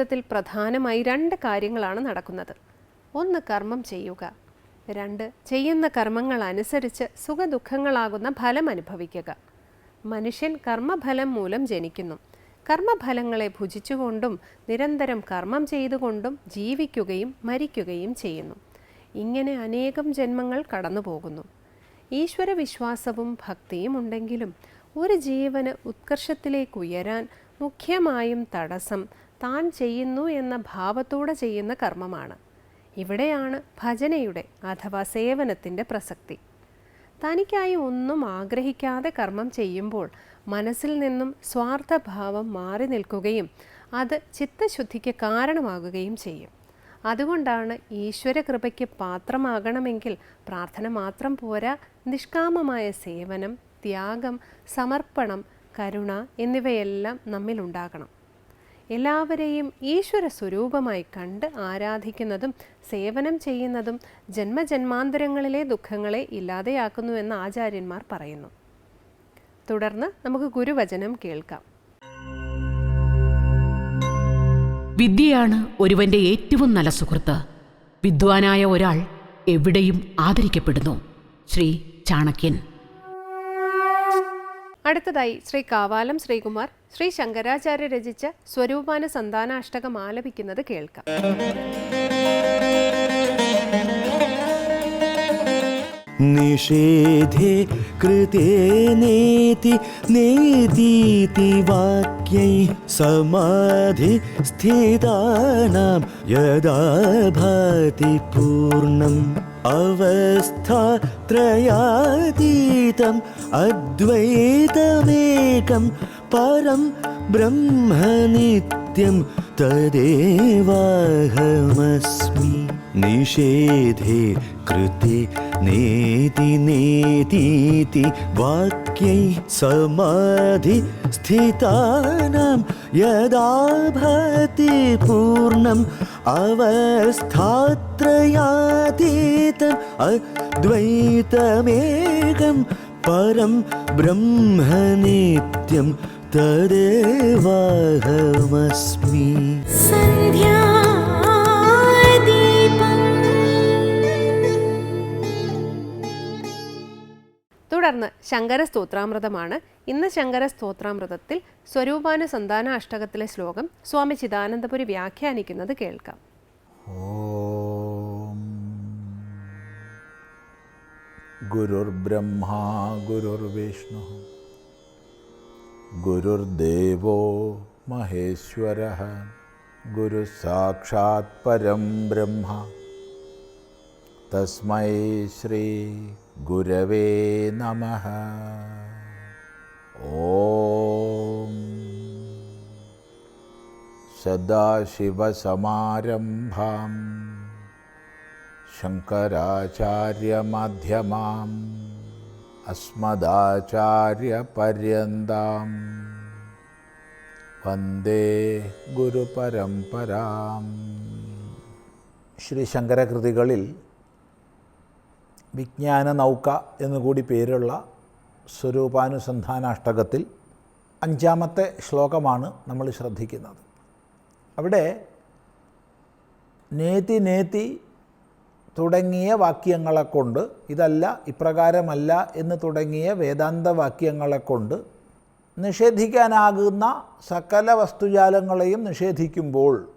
ജീവിതത്തിൽ പ്രധാനമായി രണ്ട് കാര്യങ്ങളാണ് നടക്കുന്നത്. ഒന്ന് കർമ്മം ചെയ്യുക. രണ്ട് ചെയ്യുന്ന കർമ്മങ്ങൾ അനുസരിച്ച് സുഖദുഃഖങ്ങളാകുന്ന ഫലം അനുഭവിക്കുക. മനുഷ്യൻ കർമ്മഫലം മൂലം ജനിക്കുന്നു. കർമ്മഫലങ്ങളെ ഭുജിച്ചുകൊണ്ടും നിരന്തരം കർമ്മം ചെയ്തുകൊണ്ടും ജീവിക്കുകയും മരിക്കുകയും ചെയ്യുന്നു. ഇങ്ങനെ അനേകം ജന്മങ്ങൾ കടന്നുപോകുന്നു. ഈശ്വര വിശ്വാസവും ഭക്തിയും ഉണ്ടെങ്കിലും ഒരു ജീവന് ഉത്കർഷത്തിലേക്ക് ഉയരാൻ മുഖ്യമായും തടസ്സം താൻ ചെയ്യുന്നു എന്ന ഭാവത്തോടെ ചെയ്യുന്ന കർമ്മമാണ്. ഇവിടെയാണ് ഭജനയുടെ അഥവാ സേവനത്തിന്റെ പ്രസക്തി. തനിക്കായി ഒന്നും ആഗ്രഹിക്കാതെ കർമ്മം ചെയ്യുമ്പോൾ മനസ്സിൽ നിന്നും സ്വാർത്ഥഭാവം മാറി നിൽക്കുകയും അത് ചിത്തശുദ്ധിക്ക് കാരണമാകുകയും ചെയ്യും. അതുകൊണ്ടാണ് ഈശ്വര കൃപയ്ക്ക് പാത്രമാകണമെങ്കിൽ പ്രാർത്ഥന മാത്രം പോരാ. നിഷ്കാമമായ സേവനം ത്യാഗം സമർപ്പണം കരുണ എന്നിവയെല്ലാം നമ്മിലുണ്ടാകണം. എല്ലാവരെയും ഈശ്വര സ്വരൂപമായി കണ്ട് ആരാധിക്കുന്നതും സേവനം ചെയ്യുന്നതും ജന്മജന്മാന്തരങ്ങളിലെ ദുഃഖങ്ങളെ ഇല്ലാതെയാക്കുന്നുവെന്ന് ആചാര്യന്മാർ പറയുന്നു. തുടർന്ന് നമുക്ക് ഗുരുവചനം കേൾക്കാം. വിദ്യയാണ് ഒരുവന്റെ ഏറ്റവും നല്ല സുഹൃത്ത്. വിദ്വാനായ ഒരാൾ എവിടെയും ആദരിക്കപ്പെടുന്നു. ശ്രീ ചാണക്യൻ. അടുത്തതായി ശ്രീ കാവാലം ശ്രീകുമാർ ശ്രീ ശങ്കരാചാര്യ രചിച്ച സ്വരൂപാന സന്താനാഷ്ടകം ആലപിക്കുന്നത് കേൾക്കാം. നിഷേധേ കൃതേ നേതി നേതീതി വാക്യൈ സമാധി സ്ഥിതാനാം യദാ ഭാതി പൂർണം അവസ്ഥ अवस्थात्रयातीतम् अद्वैतमेकं परं ब्रह्म नित्यं तदेवाहमस्मि। निषेधे कृते नेति नेतीति वाक्यै समाधि स्थितानां यदा भाति पूर्णम्, अवस्थात्रयातीतम् अद्वैतमेकं परं ब्रह्म नित्यं तदेवाहमस्मि തുടർന്ന് ശങ്കര സ്തോത്രാമൃതമാണ് ഇന്ന് ശങ്കര സ്തോത്രാമൃതത്തിൽ സ്വരൂപാന സന്താന അഷ്ടകത്തിലെ ശ്ലോകം സ്വാമി ചിദാനന്ദപുരി വ്യാഖ്യാനിക്കുന്നത് കേൾക്കാം ॐ गुरुर्ब्रह्मा गुरुर्विष्णु गुरुर्देव महेश्वर गुरु साक्षात् परम ब्रह्म। तस्मै श्रीगुरवे नमः। ॐ। सदाशिवसमारम्भाम्। ശങ്കരാചാര്യമധ്യമാം അസ്മദാചാര്യപര്യന്താം വന്ദേ ഗുരുപരമ്പരാം. ശ്രീ ശങ്കരകൃതികളിൽ വിജ്ഞാന നൗക എന്നുകൂടി പേരുള്ള സ്വരൂപാനുസന്ധാനാഷ്ടകത്തിൽ അഞ്ചാമത്തെ ശ്ലോകമാണ് നമ്മൾ ശ്രദ്ധിക്കുന്നത്. അവിടെ നേതി നേതി തുടങ്ങിയ വാക്യങ്ങളെ കൊണ്ട് ഇതല്ല ഇപ്രകാരമല്ല എന്ന് തുടങ്ങിയ വേദാന്ത വാക്യങ്ങളെ കൊണ്ട് നിഷേധിക്കാനാകുന്ന സകല വസ്തുജാലങ്ങളെയും നിഷേധിക്കുമ്പോൾ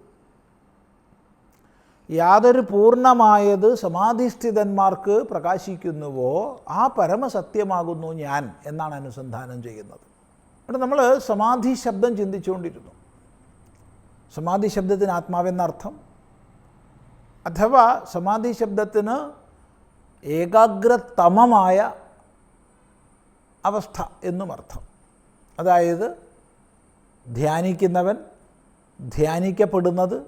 യാതൊരു പൂർണമായത് സമാധിസ്ഥിതന്മാർക്ക് പ്രകാശിക്കുന്നുവോ ആ പരമസത്യമാകുന്നു ഞാൻ എന്നാണ് അനുസന്ധാനം ചെയ്യുന്നത്. ഇവിടെ നമ്മൾ സമാധി ശബ്ദം ചിന്തിച്ചുകൊണ്ടിരുന്നു. സമാധി ശബ്ദത്തിന് ആത്മാവെന്നർത്ഥം. അഥവാ സമാധി ശബ്ദത്തിന് ഏകാഗ്രതമമായ അവസ്ഥ എന്നും അർത്ഥം. അതായത് ധ്യാനിക്കുന്നവൻ ധ്യാനിക്കപ്പെടുന്നത്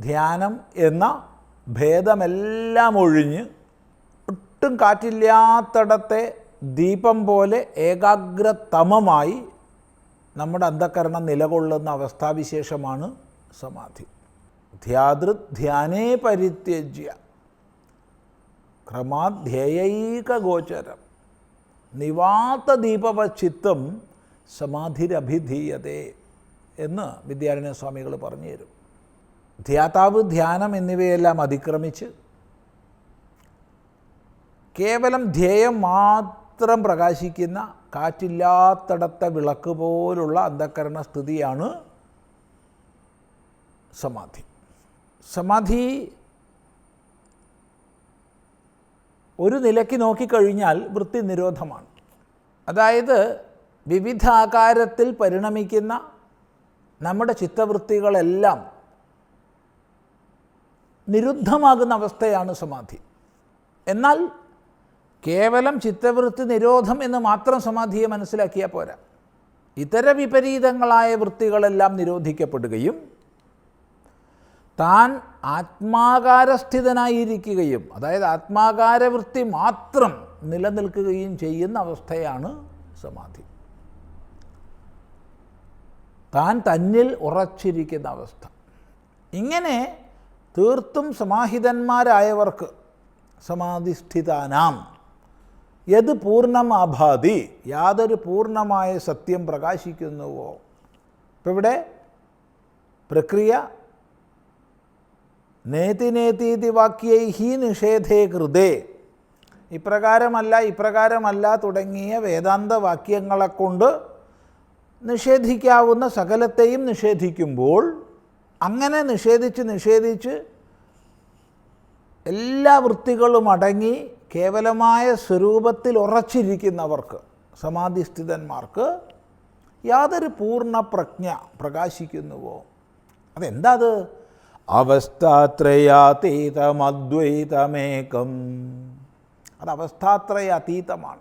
ധ്യാനം എന്ന ഭേദമെല്ലാം ഒഴിഞ്ഞ് ഒട്ടും കാറ്റില്ലാത്തടത്തെ ദീപം പോലെ ഏകാഗ്രതമമായി നമ്മുടെ അന്ധകരണം നിലകൊള്ളുന്ന അവസ്ഥാവിശേഷമാണ് സമാധി. ധ്യാതൃ ധ്യാനേ പരിത്യജ്യ. ക്രമാധ്യേയൈകഗോചരം. നിവാത്ത ദീപവചിത്തം സമാധിരഭിധീയതേ എന്ന് വിദ്യാരണ്യ സ്വാമികൾ പറഞ്ഞു തരും. ധ്യാതാവ് ധ്യാനം എന്നിവയെല്ലാം അതിക്രമിച്ച് കേവലം ധ്യേയം മാത്രം പ്രകാശിക്കുന്ന കാറ്റില്ലാത്തടത്ത വിളക്ക് പോലുള്ള അന്ധകരണ സ്ഥിതിയാണ് സമാധി. സമാധി ഒരു നിലയ്ക്ക് നോക്കിക്കഴിഞ്ഞാൽ വൃത്തി നിരോധമാണ്. അതായത് വിവിധ ആകാരത്തിൽ പരിണമിക്കുന്ന നമ്മുടെ ചിത്തവൃത്തികളെല്ലാം നിരുദ്ധമാകുന്ന അവസ്ഥയാണ് സമാധി. എന്നാൽ കേവലം ചിത്തവൃത്തി നിരോധം എന്ന് മാത്രം സമാധിയെ മനസ്സിലാക്കിയാൽ പോരാ. ഇതര വിപരീതങ്ങളായ വൃത്തികളെല്ലാം നിരോധിക്കപ്പെടുകയും താൻ ആത്മാകാരസ്ഥിതനായിരിക്കുകയും അതായത് ആത്മാകാരവൃത്തി മാത്രം നിലനിൽക്കുകയും ചെയ്യുന്ന അവസ്ഥയാണ് സമാധി. താൻ തന്നിൽ ഉറച്ചിരിക്കുന്ന അവസ്ഥ. ഇങ്ങനെ തീർത്തും സമാഹിതന്മാരായവർക്ക് സമാധിസ്ഥിതാനാം. യത് പൂർണമാഭാതി യാതൊരു പൂർണമായ സത്യം പ്രകാശിക്കുന്നുവോ? ഇപ്പം ഇവിടെ പ്രക്രിയ നേതി നേതീതി വാക്യൈഹി നിഷേധേ കൃതേ. ഇപ്രകാരമല്ല ഇപ്രകാരമല്ല തുടങ്ങിയ വേദാന്ത വാക്യങ്ങളെ കൊണ്ട് നിഷേധിക്കാവുന്ന സകലത്തെയും നിഷേധിക്കുമ്പോൾ അങ്ങനെ നിഷേധിച്ച് നിഷേധിച്ച് എല്ലാ വൃത്തികളും അടങ്ങി കേവലമായ സ്വരൂപത്തിൽ ഉറച്ചിരിക്കുന്നവർക്ക് സമാധിസ്ഥിതന്മാർക്ക് യാതൊരു പൂർണ പ്രജ്ഞ പ്രകാശിക്കുന്നുവോ? അതെന്താ അത്? അവസ്ഥാത്രയാതീതമദ്വൈതമേകം. അത് അവസ്ഥാത്രയ അതീതമാണ്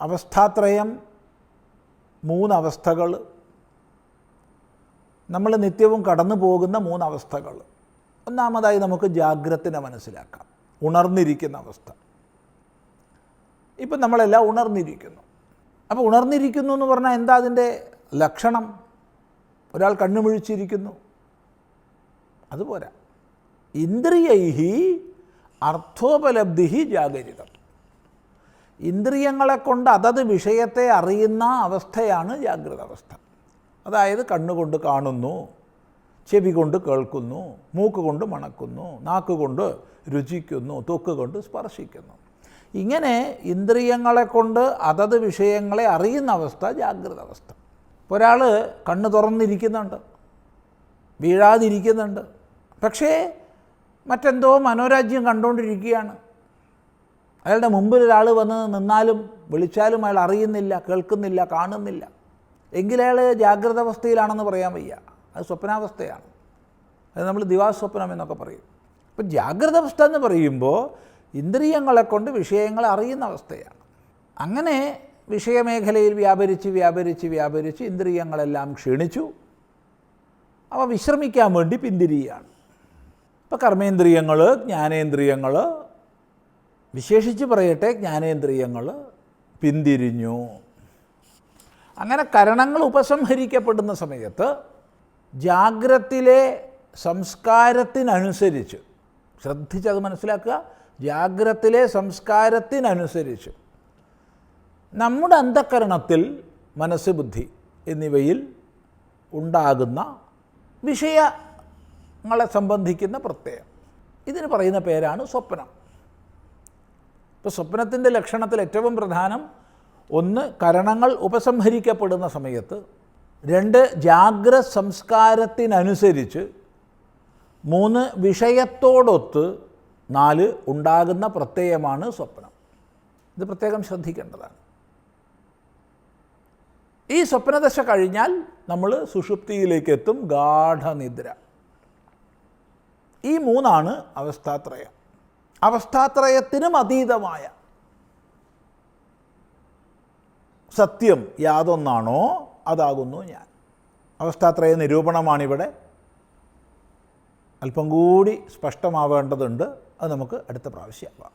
അവസ്ഥാത്രയം മൂന്നവസ്ഥകൾ. നമ്മൾ നിത്യവും കടന്നു പോകുന്ന മൂന്നവസ്ഥകൾ. ഒന്നാമതായി നമുക്ക് ജാഗ്രതനെ മനസ്സിലാക്കാം. ഉണർന്നിരിക്കുന്ന അവസ്ഥ. ഇപ്പം നമ്മളെല്ലാം ഉണർന്നിരിക്കുന്നു. അപ്പോൾ ഉണർന്നിരിക്കുന്നു എന്ന് പറഞ്ഞാൽ എന്താ അതിന്റെ ലക്ഷണം? ഒരാൾ കണ്ണുമിഴിച്ചിരിക്കുന്നു. അതുപോരാ. ഇന്ദ്രിയൈഹി അർത്ഥോപലബ്ധി ജാഗരിതം ഇന്ദ്രിയങ്ങളെ കൊണ്ട് അതത് വിഷയത്തെ അറിയുന്ന അവസ്ഥയാണ് ജാഗ്രത അവസ്ഥ അതായത് കണ്ണുകൊണ്ട് കാണുന്നു ചെവി കൊണ്ട് കേൾക്കുന്നു മൂക്ക് കൊണ്ട് മണക്കുന്നു നാക്ക് കൊണ്ട് രുചിക്കുന്നു തൊക്ക് കൊണ്ട് സ്പർശിക്കുന്നു. ഇങ്ങനെ ഇന്ദ്രിയങ്ങളെ കൊണ്ട് അതത് വിഷയങ്ങളെ അറിയുന്ന അവസ്ഥ ജാഗ്രത അവസ്ഥ ഒരാൾ കണ്ണ് തുറന്നിരിക്കുന്നുണ്ട്. വീഴാതിരിക്കുന്നുണ്ട്. പക്ഷേ മറ്റെന്തോ മനോരാജ്യം കണ്ടുകൊണ്ടിരിക്കുകയാണ് അയാളുടെ മുമ്പിൽ ഒരാൾ വന്ന് നിന്നാലും വിളിച്ചാലും അയാൾ അറിയുന്നില്ല കേൾക്കുന്നില്ല കാണുന്നില്ല. എങ്കിലയാൾ ജാഗ്രത അവസ്ഥയിലാണെന്ന് പറയാൻ വയ്യ. അത് സ്വപ്നാവസ്ഥയാണ്. അത് നമ്മൾ ദിവാസ്വപ്നം എന്നൊക്കെ പറയും. അപ്പം ജാഗ്രത അവസ്ഥ എന്ന് പറയുമ്പോൾ ഇന്ദ്രിയങ്ങളെ കൊണ്ട് വിഷയങ്ങളെ അറിയുന്ന അവസ്ഥയാണ്. അങ്ങനെ വിഷയമേഖലയിൽ വ്യാപരിച്ച് വ്യാപരിച്ച് വ്യാപരിച്ച് ഇന്ദ്രിയങ്ങളെല്ലാം ക്ഷീണിച്ചു. അവ വിശ്രമിക്കാൻ വേണ്ടി പിന്തിരിയാണ്. ഇപ്പോൾ കർമ്മേന്ദ്രിയങ്ങൾ ജ്ഞാനേന്ദ്രിയങ്ങൾ വിശേഷിച്ച് പറയട്ടെ ജ്ഞാനേന്ദ്രിയങ്ങൾ പിന്തിരിഞ്ഞു. അങ്ങനെ കരണങ്ങൾ ഉപസംഹരിക്കപ്പെടുന്ന സമയത്ത് ജാഗ്രത്തിലെ സംസ്കാരത്തിനനുസരിച്ച് ശ്രദ്ധിച്ചത് മനസ്സിലാക്കുക ജാഗ്രത്തിലെ സംസ്കാരത്തിനനുസരിച്ച് നമ്മുടെ അന്ധക്കരണത്തിൽ മനസ്സ് ബുദ്ധി എന്നിവയിൽ ഉണ്ടാകുന്ന വിഷയങ്ങളെ സംബന്ധിക്കുന്ന പ്രത്യയം. ഇതിന് പറയുന്ന പേരാണ് സ്വപ്നം. ഇപ്പോൾ സ്വപ്നത്തിന്റെ ലക്ഷണത്തിൽ ഏറ്റവും പ്രധാനം ഒന്ന് കരണങ്ങൾ ഉപസംഹരിക്കപ്പെടുന്ന സമയത്ത് രണ്ട് ജാഗ്ര സംസ്കാരത്തിനനുസരിച്ച് മൂന്ന് വിഷയത്തോടൊത്ത് നാല് ഉണ്ടാകുന്ന പ്രത്യയമാണ് സ്വപ്നം. ഇത് പ്രത്യേകം ശ്രദ്ധിക്കേണ്ടതാണ്. ഈ സ്വപ്നദശ കഴിഞ്ഞാൽ നമ്മൾ സുഷുപ്തിയിലേക്ക് എത്തും ഗാഠനിദ്ര. ഈ മൂന്നാണ് അവസ്ഥാത്രയം. അവസ്ഥാത്രയത്തിനും അതീതമായ. സത്യം യാതൊന്നാണോ അതാകുന്നു ഞാൻ. അവസ്ഥാത്രയ നിരൂപണമാണിവിടെ. അല്പം കൂടി സ്പഷ്ടമാവേണ്ടതുണ്ട്. അത് നമുക്ക് അടുത്ത പ്രാവശ്യമാവാം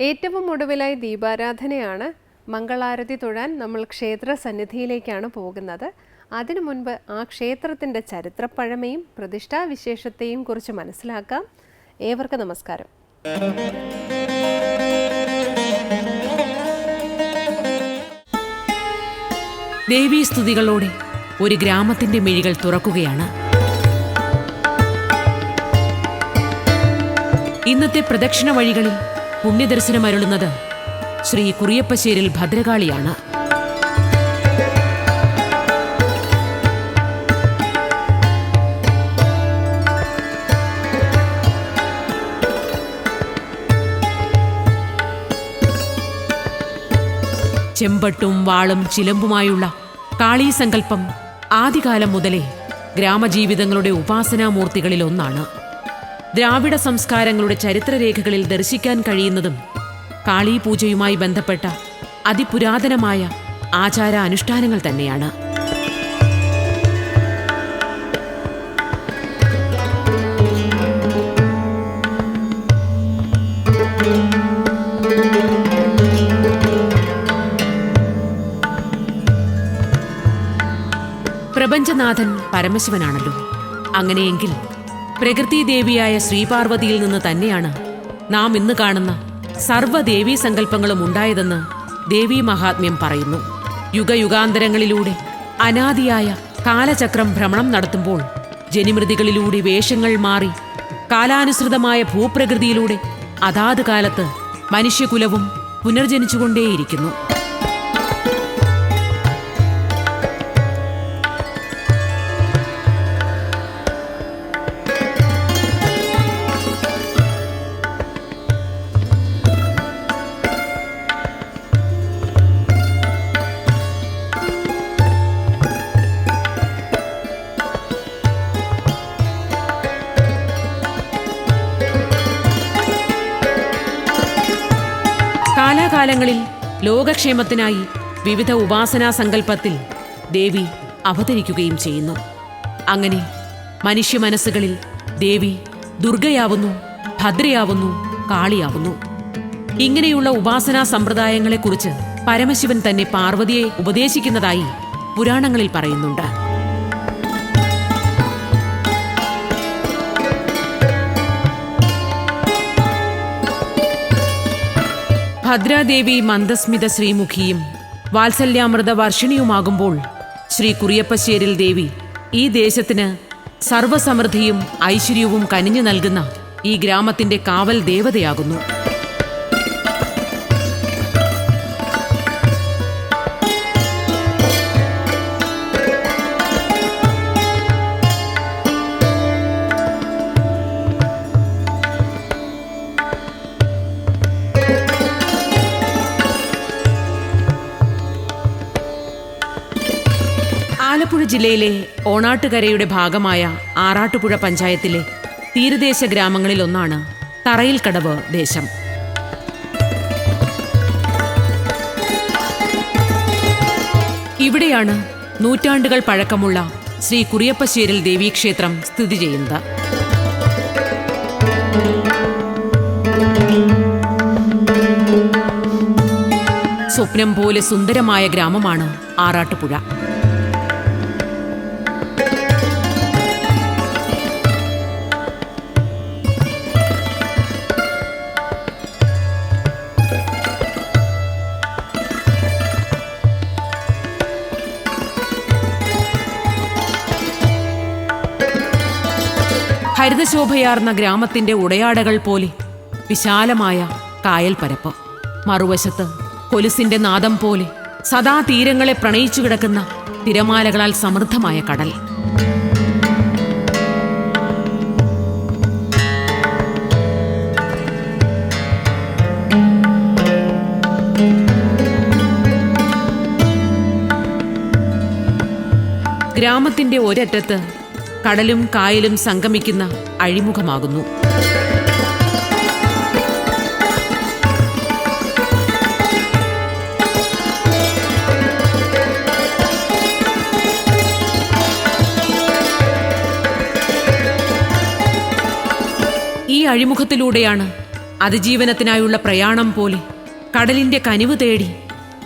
ഏറ്റവും ഒടുവിലായി ദീപാരാധനയാണ്. മംഗളാരതി തൊഴാൻ നമ്മൾ ക്ഷേത്ര സന്നിധിയിലേക്കാണ് പോകുന്നത്. അതിനു മുൻപ് ആ ക്ഷേത്രത്തിന്റെ ചരിത്രപ്പഴമയും പ്രതിഷ്ഠാവിശേഷത്തെയും കുറിച്ച് മനസ്സിലാക്കാം. ഏവർക്കും നമസ്കാരം. ദേവീസ്തുതികളോടെ ഒരു ഗ്രാമത്തിന്റെ മിഴികൾ തുറക്കുകയാണ്. ഇന്നത്തെ പ്രദക്ഷിണ വഴികളിൽ പുണ്യദർശനമരുളുന്നത് ശ്രീ കുറിയപ്പശ്ശേരിൽ ഭദ്രകാളിയാണ്. ചെമ്പട്ടും വാളും ചിലമ്പുമായുള്ള കാളീ സങ്കല്പം ആദ്യകാലം മുതലേ ഗ്രാമജീവിതങ്ങളുടെ ഉപാസനാമൂർത്തികളിലൊന്നാണ് ഒന്നാണ്. ദ്രാവിഡ സംസ്കാരങ്ങളുടെ ചരിത്രരേഖകളിൽ ദർശിക്കാൻ കഴിയുന്നതും കാളീപൂജയുമായി ബന്ധപ്പെട്ട അതിപുരാതനമായ ആചാര അനുഷ്ഠാനങ്ങൾ തന്നെയാണ്. പ്രപഞ്ചനാഥൻ പരമശിവനാണല്ലോ. അങ്ങനെയെങ്കിൽ പ്രകൃതി ദേവിയായ ശ്രീപാർവതിയിൽ നിന്ന് തന്നെയാണ് നാം ഇന്ന് കാണുന്ന സർവദേവീ സങ്കല്പങ്ങളും ഉണ്ടായതെന്ന് ദേവീ മഹാത്മ്യം പറയുന്നു. യുഗയുഗാന്തരങ്ങളിലൂടെ അനാദിയായ കാലചക്രം ഭ്രമണം നടത്തുമ്പോൾ ജനിമൃതികളിലൂടെ വേഷങ്ങൾ മാറി കാലാനുസൃതമായ ഭൂപ്രകൃതിയിലൂടെ അതാത് കാലത്ത് മനുഷ്യകുലവും പുനർജനിച്ചുകൊണ്ടേയിരിക്കുന്നു. കാലാകാലങ്ങളിൽ ലോകക്ഷേമത്തിനായി വിവിധ ഉപാസനാ സങ്കല്പത്തിൽ ദേവി അവതരിക്കുകയും ചെയ്യുന്നു. അങ്ങനെ മനുഷ്യ മനസ്സുകളിൽ ദേവി ദുർഗയാവുന്നു ഭദ്രയാവുന്നു കാളിയാവുന്നു. ഇങ്ങനെയുള്ള ഉപാസനാ സമ്പ്രദായങ്ങളെക്കുറിച്ച് പരമശിവൻ തന്നെ പാർവതിയെ ഉപദേശിക്കുന്നതായി പുരാണങ്ങളിൽ പറയുന്നുണ്ട്. ഭദ്രാദേവി മന്ദസ്മിത ശ്രീമുഖിയും വാത്സല്യാമൃത വർഷിണിയുമാകുമ്പോൾ ശ്രീ കുറിയപ്പശ്ശേരിൽ ദേവി ഈ ദേശത്തിന് സർവസമൃദ്ധിയും ഐശ്വര്യവും കനിഞ്ഞു നൽകുന്ന ഈ ഗ്രാമത്തിന്റെ കാവൽ ദേവതയാകുന്നു. ആലപ്പുഴ ജില്ലയിലെ ഓണാട്ടുകരയുടെ ഭാഗമായ ആറാട്ടുപുഴ പഞ്ചായത്തിലെ തീരദേശ ഗ്രാമങ്ങളിലൊന്നാണ് തറയിൽ കടവ് ദേശം. ഇവിടെയാണ് നൂറ്റാണ്ടുകൾ പഴക്കമുള്ള ശ്രീ കുറിയപ്പശ്ശേരിൽ ദേവീക്ഷേത്രം സ്ഥിതി ചെയ്യുന്നത്. സ്വപ്നം പോലെ സുന്ദരമായ ഗ്രാമമാണ് ആറാട്ടുപുഴ. ഹരിതശോഭയാർന്ന ഗ്രാമത്തിന്റെ ഉടയാടകൾ പോലെ വിശാലമായ കായൽ പരപ്പ് മറുവശത്ത് കൊലുസിന്റെ നാദം പോലെ സദാ തീരങ്ങളെ പ്രണയിച്ചു കിടക്കുന്ന തിരമാലകളാൽ സമൃദ്ധമായ കടൽ. ഗ്രാമത്തിന്റെ ഒരറ്റത്ത് കടലും കായലും സംഗമിക്കുന്ന അഴിമുഖമാകുന്നു. ഈ അഴിമുഖത്തിലൂടെയാണ് അതിജീവനത്തിനായുള്ള പ്രയാണം പോലെ കടലിന്റെ കനിവ് തേടി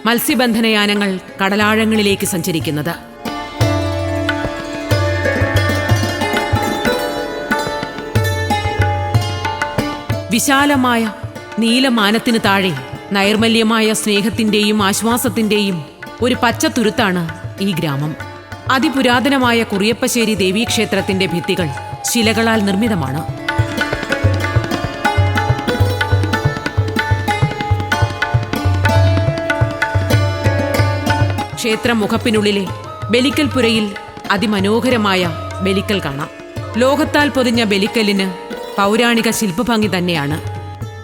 മത്സ്യബന്ധനയാനങ്ങൾ കടലാഴങ്ങളിലേക്ക് സഞ്ചരിക്കുന്നത്. വിശാലമായ നീലമാനത്തിന് താഴെ നൈർമല്യമായ സ്നേഹത്തിന്റെയും ആശ്വാസത്തിന്റെയും ഒരു പച്ചത്തുരുത്താണ് ഈ ഗ്രാമം. അതിപുരാതനമായ കുറിയപ്പശ്ശേരി ദേവീക്ഷേത്രത്തിന്റെ ഭിത്തികൾ ശിലകളാൽ നിർമ്മിതമാണ്. ക്ഷേത്ര മുഖപ്പിനുള്ളിലെ ബലിക്കൽപുരയിൽ അതിമനോഹരമായ ബലിക്കൽ കാണാം. ലോകത്താൽ പൊതിഞ്ഞ ബലിക്കലിന് പൗരാണിക ശില്പഭംഗി തന്നെയാണ്.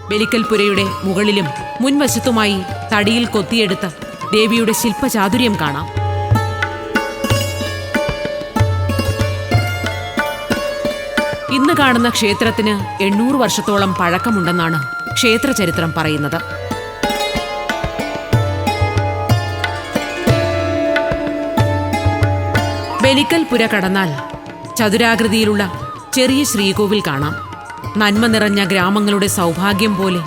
ബലിക്കൽപുരയുടെ മുകളിലും മുൻവശത്തുമായി തടിയിൽ കൊത്തിയെടുത്ത ദേവിയുടെ ശില്പചാതുര്യം കാണാം. ഇന്ന് കാണുന്ന ക്ഷേത്രത്തിന് എണ്ണൂറ് വർഷത്തോളം പഴക്കമുണ്ടെന്നാണ് ക്ഷേത്ര ചരിത്രം പറയുന്നത്. ബലിക്കൽ പുര കടന്നാൽ ചതുരാകൃതിയിലുള്ള ചെറിയ ശ്രീകോവിൽ കാണാം. നന്മ നിറഞ്ഞ ഗ്രാമങ്ങളുടെ സൗഭാഗ്യം പോലെ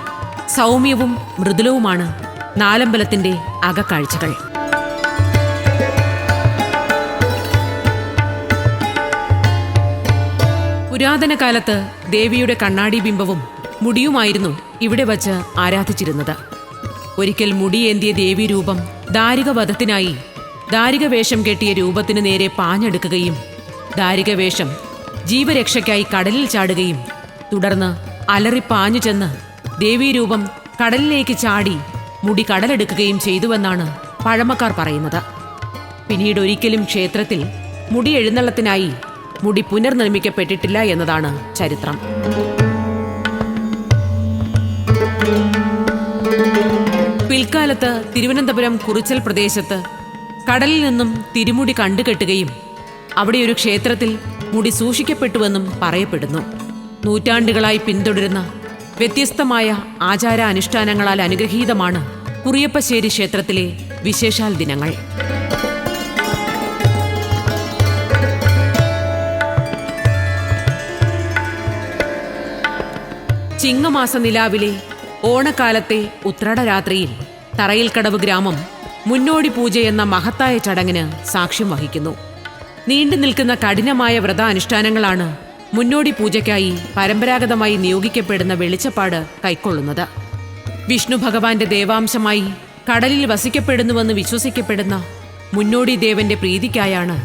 സൗമ്യവും മൃദുലവുമാണ് നാലമ്പലത്തിന്റെ അകക്കാഴ്ചകൾ. പുരാതന കാലത്ത് ദേവിയുടെ കണ്ണാടി ബിംബവും മുടിയുമായിരുന്നു ഇവിടെ വച്ച് ആരാധിച്ചിരുന്നത്. ഒരിക്കൽ മുടിയേന്തിയ ദേവി രൂപം ദാരികവധത്തിനായി ദാരികവേഷം കെട്ടിയ രൂപത്തിന് നേരെ പാഞ്ഞെടുക്കുകയും ദാരികവേഷം ജീവരക്ഷയ്ക്കായി കടലിൽ ചാടുകയും തുടർന്ന് അലറിപ്പാഞ്ഞു ചെന്ന് ദേവീരൂപം കടലിലേക്ക് ചാടി മുടി കടലെടുക്കുകയും ചെയ്തുവെന്നാണ് പഴമക്കാർ പറയുന്നത്. പിന്നീട് ഒരിക്കലും ക്ഷേത്രത്തിൽ മുടി എഴുന്നള്ളത്തിനായി മുടി പുനർനിർമ്മിക്കപ്പെട്ടിട്ടില്ല എന്നതാണ് ചരിത്രം. പിൽക്കാലത്ത് തിരുവനന്തപുരം കുറിച്ചൽ പ്രദേശത്ത് കടലിൽ നിന്നും തിരുമുടി കണ്ടുകെട്ടുകയും അവിടെ ഒരു ക്ഷേത്രത്തിൽ മുടി സൂക്ഷിക്കപ്പെട്ടുവെന്നും പറയപ്പെടുന്നു. നൂറ്റാണ്ടുകളായി പിന്തുടരുന്ന വ്യത്യസ്തമായ ആചാര അനുഷ്ഠാനങ്ങളാൽ അനുഗ്രഹീതമാണ് കുറിയപ്പശ്ശേരി ക്ഷേത്രത്തിലെ വിശേഷാൽ ദിനങ്ങൾ. ചിങ്ങമാസ നിലാവിലെ ഓണക്കാലത്തെ ഉത്രാട രാത്രിയിൽ തറയിൽക്കടവ് ഗ്രാമം മുന്നോടി പൂജ എന്ന മഹത്തായ ചടങ്ങിന് സാക്ഷ്യം വഹിക്കുന്നു. നീണ്ടു നിൽക്കുന്ന കഠിനമായ വ്രതാനുഷ്ഠാനങ്ങളാണ് മുന്നോടി പൂജയ്ക്കായി പരമ്പരാഗതമായി നിയോഗിക്കപ്പെടുന്ന വെളിച്ചപ്പാട് കൈക്കൊള്ളുന്നത്. വിഷ്ണു ഭഗവാന്റെ ദേവാംശമായി കടലിൽ വസിക്കപ്പെടുന്നുവെന്ന് വിശ്വസിക്കപ്പെടുന്ന മുന്നോടി ദേവന്റെ പ്രീതിക്കായാണ്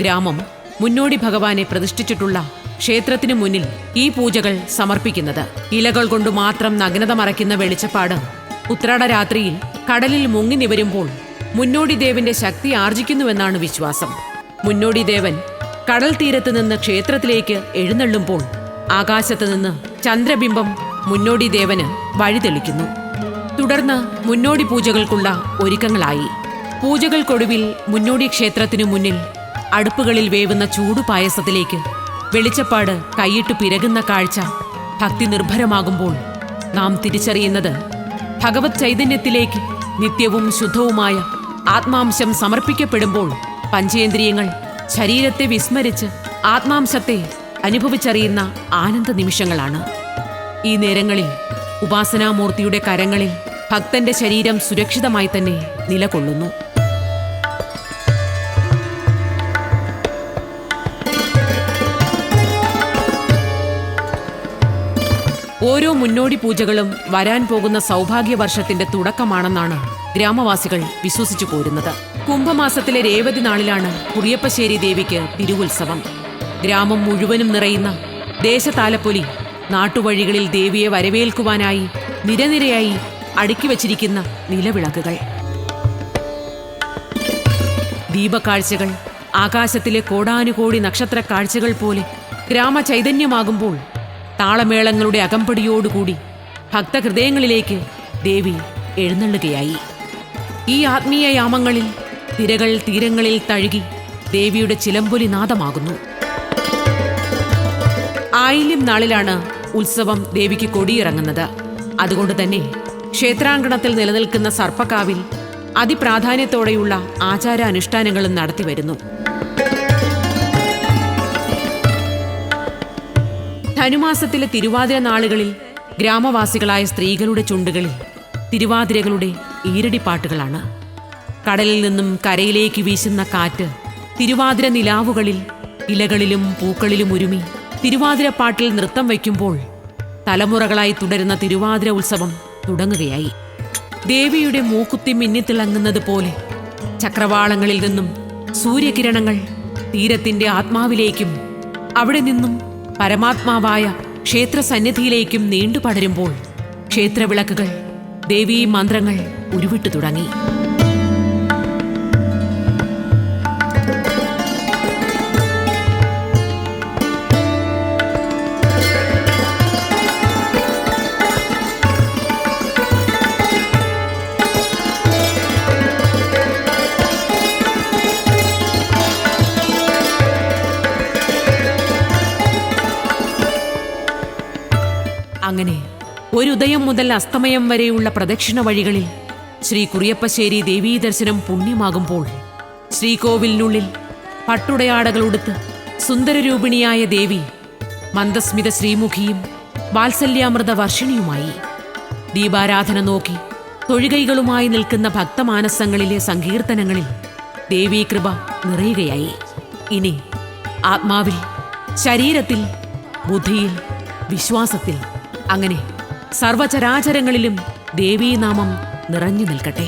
ഗ്രാമം മുന്നോടി ഭഗവാനെ പ്രതിഷ്ഠിച്ചിട്ടുള്ള ക്ഷേത്രത്തിനു മുന്നിൽ ഈ പൂജകൾ സമർപ്പിക്കുന്നത്. ഇലകൾ കൊണ്ട് മാത്രം നഗ്നത മറയ്ക്കുന്ന വെളിച്ചപ്പാട് ഉത്രാട രാത്രിയിൽ കടലിൽ മുങ്ങി നിവരുമ്പോൾ മുന്നോടി ദേവന്റെ ശക്തി ആർജിക്കുന്നുവെന്നാണ് വിശ്വാസം. മുന്നോടി ദേവൻ കടൽ തീരത്ത് നിന്ന് ക്ഷേത്രത്തിലേക്ക് എഴുന്നള്ളുമ്പോൾ ആകാശത്ത് നിന്ന് ചന്ദ്രബിംബം മുന്നോടി ദേവന് വഴിതെളിക്കുന്നു. തുടർന്ന് മുന്നോടി പൂജകൾക്കുള്ള ഒരുക്കങ്ങളായി. പൂജകൾക്കൊടുവിൽ മുന്നോടി ക്ഷേത്രത്തിനു മുന്നിൽ അടുപ്പുകളിൽ വേവുന്ന ചൂടു പായസത്തിലേക്ക് വെളിച്ചപ്പാട് കൈയിട്ട് പിരകുന്ന കാഴ്ച ഭക്തി നിർഭരമാകുമ്പോൾ നാം തിരിച്ചറിയുന്നത് ഭഗവത് ചൈതന്യത്തിലേക്ക് നിത്യവും ശുദ്ധവുമായ ആത്മാംശം സമർപ്പിക്കപ്പെടുമ്പോൾ പഞ്ചേന്ദ്രിയങ്ങൾ ശരീരത്തെ വിസ്മരിച്ച് ആത്മാംശത്തെ അനുഭവിച്ചറിയുന്ന ആനന്ദ നിമിഷങ്ങളാണ്. ഈ നേരങ്ങളിൽ ഉപാസനാമൂർത്തിയുടെ കരങ്ങളിൽ ഭക്തന്റെ ശരീരം സുരക്ഷിതമായി തന്നെ നിലകൊള്ളുന്നു. ഓരോ മുന്നോടി പൂജകളും വരാൻ പോകുന്ന സൗഭാഗ്യ വർഷത്തിന്റെ തുടക്കമാണെന്നാണ് ഗ്രാമവാസികൾ വിശ്വസിച്ചു പോരുന്നത്. കുംഭമാസത്തിലെ രേവതി നാളിലാണ് കുറിയപ്പശ്ശേരി ദേവിക്ക് തിരുവുത്സവം. ഗ്രാമം മുഴുവനും നിറയുന്ന ദേശതാലപ്പൊലി നാട്ടുവഴികളിൽ ദേവിയെ വരവേൽക്കുവാനായി നിരനിരയായി അടുക്കി വച്ചിരിക്കുന്ന നിലവിളക്കുകൾ. ദീപക്കാഴ്ചകൾ ആകാശത്തിലെ കോടാനുകോടി നക്ഷത്ര കാഴ്ചകൾ പോലെ ഗ്രാമചൈതന്യമാകുമ്പോൾ താളമേളങ്ങളുടെ അകമ്പടിയോടുകൂടി ഭക്തഹൃദയങ്ങളിലേക്ക് ദേവി എഴുന്നള്ളുകയായി. ഈ ആത്മീയ യാമങ്ങളിൽ തിരകൾ തീരങ്ങളിൽ തഴുകി ദേവിയുടെ ചിലമ്പൊലി നാദമാകുന്നു. ആയില്യം നാളിലാണ് ഉത്സവം ദേവിക്ക് കൊടിയിറങ്ങുന്നത്. അതുകൊണ്ട് തന്നെ ക്ഷേത്രാങ്കണത്തിൽ നിലനിൽക്കുന്ന സർപ്പക്കാവിൽ അതിപ്രാധാന്യത്തോടെയുള്ള ആചാരാനുഷ്ഠാനങ്ങളും നടത്തിവരുന്നു ധനുമാസത്തിലെ തിരുവാതിര നാളുകളിൽ ഗ്രാമവാസികളായ സ്ത്രീകളുടെ ചുണ്ടുകളിൽ തിരുവാതിരകളുടെ ഈരടിപ്പാട്ടുകളാണ് കടലിൽ നിന്നും കരയിലേക്ക് വീശുന്ന കാറ്റ് തിരുവാതിര നിലാവുകളിൽ ഇലകളിലും പൂക്കളിലും ഉരുമി. തിരുവാതിരപ്പാട്ടിൽ നൃത്തം വയ്ക്കുമ്പോൾ തലമുറകളായി തുടരുന്ന തിരുവാതിര ഉത്സവം തുടങ്ങുകയായി. ദേവിയുടെ മൂക്കുത്തി മിന്നിത്തിളങ്ങുന്നത് പോലെ ചക്രവാളങ്ങളിൽ നിന്നും സൂര്യകിരണങ്ങൾ തീരത്തിന്റെ ആത്മാവിലേക്കും അവിടെ നിന്നും പരമാത്മാവായ ക്ഷേത്രസന്നിധിയിലേക്കും നീണ്ടു പടരുമ്പോൾ ക്ഷേത്രവിളക്കുകൾ ദേവീ മന്ത്രങ്ങൾ ഉരുവിട്ടു തുടങ്ങി. ഒരു ഉദയം മുതൽ അസ്തമയം വരെയുള്ള പ്രദക്ഷിണ വഴികളിൽ ശ്രീ കുറിയപ്പശ്ശേരി ദേവീ ദർശനം പുണ്യമാകുമ്പോൾ ശ്രീകോവിലിനുള്ളിൽ പട്ടുടയാടകളുടുത്ത് സുന്ദരരൂപിണിയായ ദേവി മന്ദസ്മിത ശ്രീമുഖിയും വാത്സല്യാമൃത വർഷിണിയുമായി ദീപാരാധന നോക്കി തൊഴുകൈകളുമായി നിൽക്കുന്ന ഭക്തമാനസങ്ങളിലെ സങ്കീർത്തനങ്ങളിൽ ദേവീകൃപ നിറയുകയായി. ഇനി ആത്മാവിൽ ശരീരത്തിൽ ബുദ്ധിയിൽ വിശ്വാസത്തിൽ അങ്ങനെ സർവചരാചരങ്ങളിലും ദേവീനാമം നിറഞ്ഞു നിൽക്കട്ടെ.